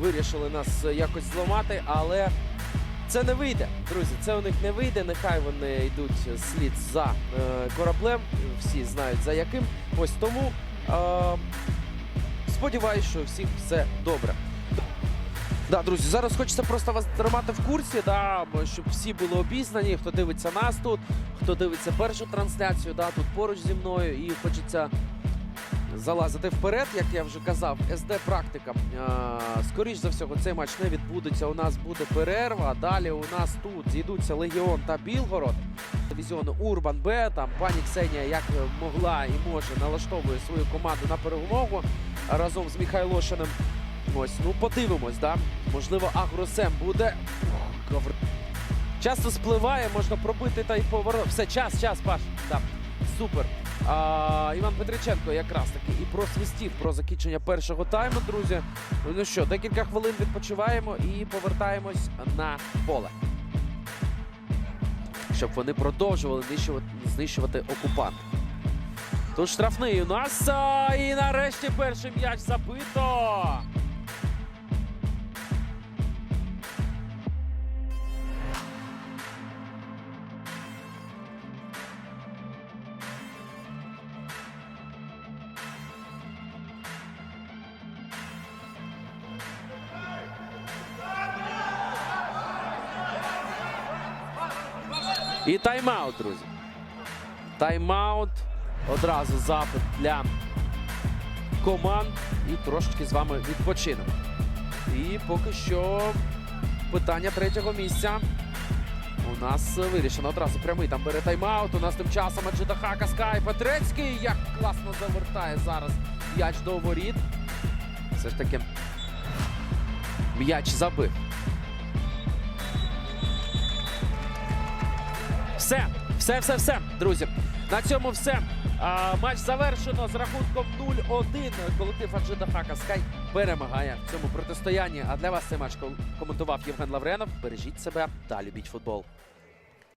вирішили нас якось зламати, але це не вийде. Друзі, це у них не вийде. Нехай вони йдуть слід за е, кораблем. Всі знають за яким. Ось тому е, сподіваюсь, що у всіх все добре. Да, друзі, зараз хочеться просто вас тримати в курсі, да, щоб всі були обізнані, хто дивиться нас тут, хто дивиться першу трансляцію, да, тут поруч зі мною, і хочеться залазити вперед, як я вже казав. СД практика. Е, Скоріш за всього, цей матч не відбудеться. У нас буде перерва. Далі у нас тут зійдуться Легіон та Білгород. Дивізіону Урбан Б. Там пані Ксенія як могла і може налаштовує свою команду на перемогу разом з Михайлошиним. Ось, ну подивимось, да? Можливо, Агросем буде. Часто спливає, можна пробити та й поворот. Все, час, час, Паш. Так, супер. А, Іван Петриченко якраз таки і просвістів про закінчення першого тайму, друзі. Ну що, декілька хвилин відпочиваємо і повертаємось на поле. Щоб вони продовжували знищувати, знищувати окупант. Тут штрафний у нас. а, І нарешті перший м'яч забито. І тайм-аут, друзі. Тайм-аут. Одразу запит для команд. І трошечки з вами відпочинемо. І поки що питання третього місця. У нас вирішено одразу прямий там бере тайм-аут. У нас тим часом Аджидаха Каскай Петрецький. Як класно завертає зараз м'яч до воріт. Все ж таки м'яч забив. Все, все, все, все, друзі. На цьому все. А, матч завершено з рахунком 0-1. Колектив Анжида Хака Скай перемагає в цьому протистоянні. А для вас цей матч коментував Євген Лавренов. Бережіть себе та любіть футбол.